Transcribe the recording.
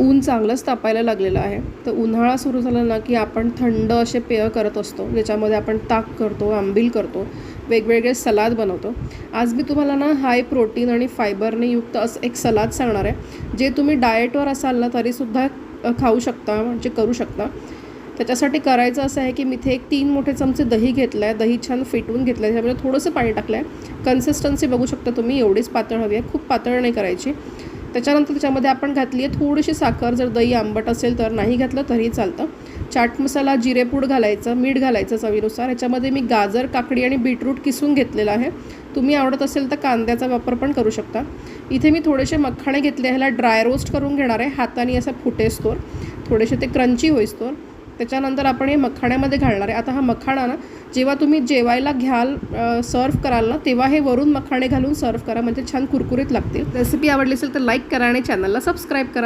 ऊन चांगलंच तापायला लागलेलं आहे. तर उन्हाळा सुरू झाला ना की आपण थंड असे पेय करत असतो ज्याच्यामध्ये आपण ताक करतो आंबील करतो वेगवेगळे सलाद बनवतो. आज मी तुम्हाला ना हाय प्रोटीन आणि फायबरने युक्त असं एक सलाद सांगणार आहे जे तुम्ही डाएटवर असाल ना तरीसुद्धा खाऊ शकता म्हणजे करू शकता. त्याच्यासाठी करायचं असं आहे की मी इथे एक तीन मोठे चमचे दही घेतलं आहे दही छान फिटवून घेतलं आहे त्याच्यामध्ये थोडंसं पाणी टाकलं आहे कन्सिस्टन्सी बघू शकता तुम्ही एवढीच पातळ हवी आहे खूप पातळ नाही करायची. त्याच्यानंतर त्याच्यामध्ये आपण घातली आहे थोडीशी साखर. जर दही आंबट असेल तर नाही घातलं तरीही चालतं. चाट मसाला जिरेपूड घालायचं मीठ घालायचं चवीनुसार. याच्यामध्ये मी गाजर काकडी आणि बीटरूट किसून घेतलेलं आहे. तुम्ही आवडत असेल तर कांद्याचा वापर पण करू शकता. इथे मी थोडेसे मखाणे घेतले ह्याला ड्राय रोस्ट करून घेणार आहे. हाताने असं फुटेस्तोर थोडेसे ते क्रंची होईस्तोर त्याच्यानंतर आपण हे मखाण्यामध्ये घालणार आहे. आता हा मखाणा ना जेव्हा तुम्ही जेवायला घ्याल सर्व कराल ना तेव्हा हे वरून मखाणे घालून सर्व करा. म्हणजे छान कुरकुरीत लागतील. रेसिपी आवडली असेल तर लाईक करा आणि चॅनलला सबस्क्राईब करा.